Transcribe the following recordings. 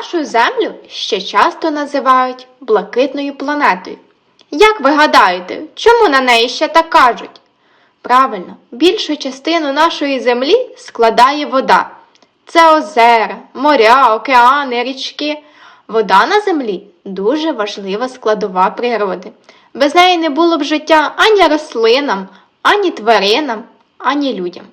Нашу землю ще часто називають блакитною планетою. Як ви гадаєте, чому на неї ще так кажуть? Правильно, більшу частину нашої землі складає вода. Це озера, моря, океани, річки. Вода на землі дуже важлива складова природи. Без неї не було б життя ані рослинам, ані тваринам, ані людям.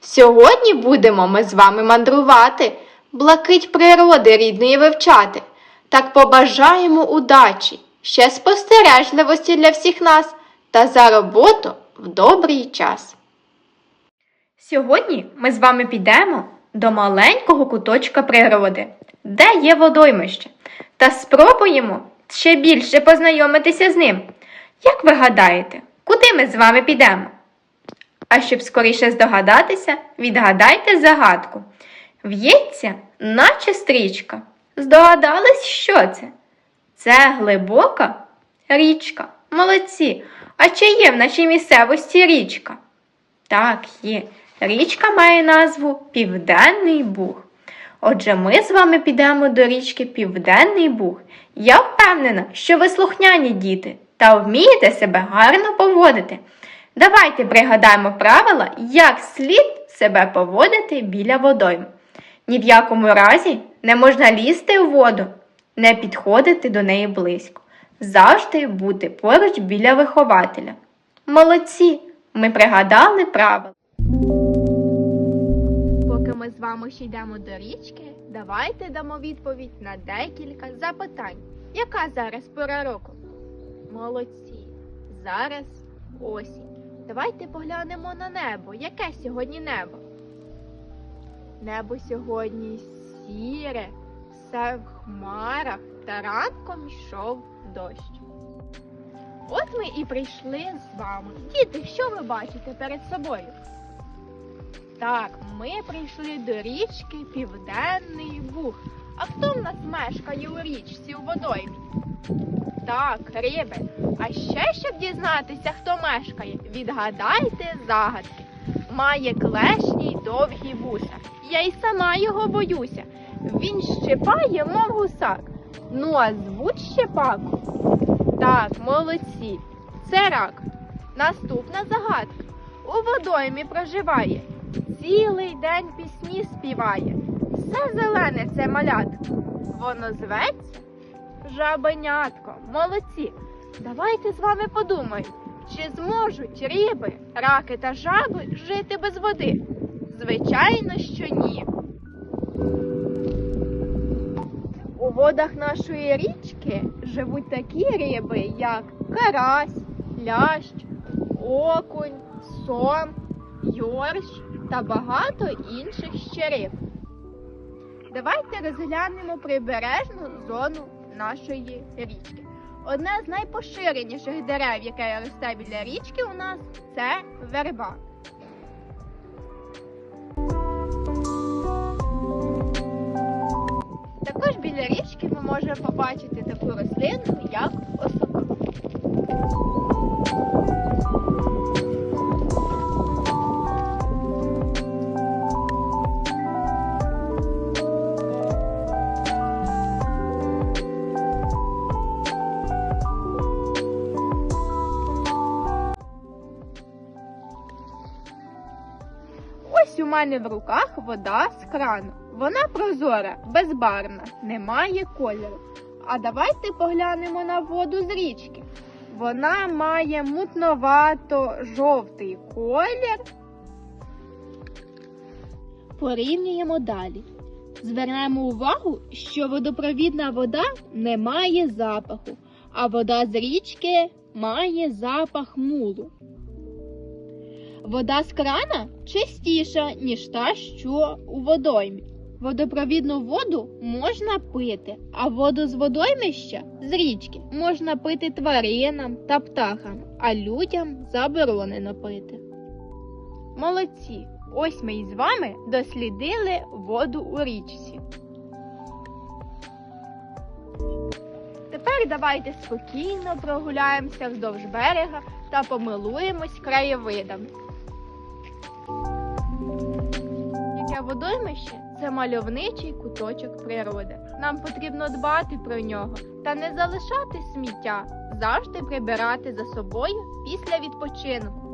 Сьогодні будемо ми з вами мандрувати, блакить природи рідної вивчати. Так побажаємо удачі, ще спостережливості для всіх нас та за роботу в добрий час. Сьогодні ми з вами підемо до маленького куточка природи, де є водоймище, та спробуємо ще більше познайомитися з ним. Як ви гадаєте, куди ми з вами підемо? А щоб скоріше здогадатися, відгадайте загадку. В'ється, наче стрічка. Здогадались, що це? Це глибока річка. Молодці. А чи є в нашій місцевості річка? Так, є. Річка має назву Південний Буг. Отже, ми з вами підемо до річки Південний Буг. Я впевнена, що ви слухняні діти та вмієте себе гарно поводити. Давайте пригадаємо правила, як слід себе поводити біля водойм. Ні в якому разі не можна лізти у воду, не підходити до неї близько. Завжди бути поруч біля вихователя. Молодці! Ми пригадали правила. Поки ми з вами ще йдемо до річки, давайте дамо відповідь на декілька запитань. Яка зараз пора року? Молодці. Зараз осінь. Давайте поглянемо на небо. Яке сьогодні небо? Небо сьогодні сіре, все в хмарах та ранком йшов дощ. От ми і прийшли з вами. Діти, що ви бачите перед собою? Так, ми прийшли до річки Південний Буг. А хто в нас мешкає у річці у водоймі? Так, риби. А ще, щоб дізнатися, хто мешкає, відгадайте загадки. Має клешні й довгі вуса. Я й сама його боюся. Він щепає, мов гусак. Ну а звуть щепаку. Так, молодці. Це рак. Наступна загадка. У водоймі проживає. Цілий день пісні співає. Все зелене це малятко. Воно зветься жабенятко. Молодці. Давайте з вами подумаємо, чи зможуть риби, раки та жаби жити без води? Звичайно, що ні. У водах нашої річки живуть такі риби, як карась, лящ, окунь, сом, йорш та багато інших ще риб. Давайте розглянемо прибережну зону нашої річки. Одне з найпоширеніших дерев, яке росте біля річки, у нас це верба. Також біля річки ми можемо побачити таку рослину, як осока. Мене в руках вода з крану. Вона прозора, безбарвна, не має кольору. А давайте поглянемо на воду з річки. Вона має мутновато-жовтий колір. Порівнюємо далі. Звернемо увагу, що водопровідна вода не має запаху, а вода з річки має запах мулу. Вода з крана чистіша, ніж та, що у водоймі. Водопровідну воду можна пити, а воду з водоймища з річки можна пити тваринам та птахам, а людям заборонено пити. Молодці! Ось ми із вами дослідили воду у річці. Тепер давайте спокійно прогуляємося вздовж берега та помилуємось краєвидами. Водоймище це мальовничий куточок природи. Нам потрібно дбати про нього та не залишати сміття, завжди прибирати за собою після відпочинку.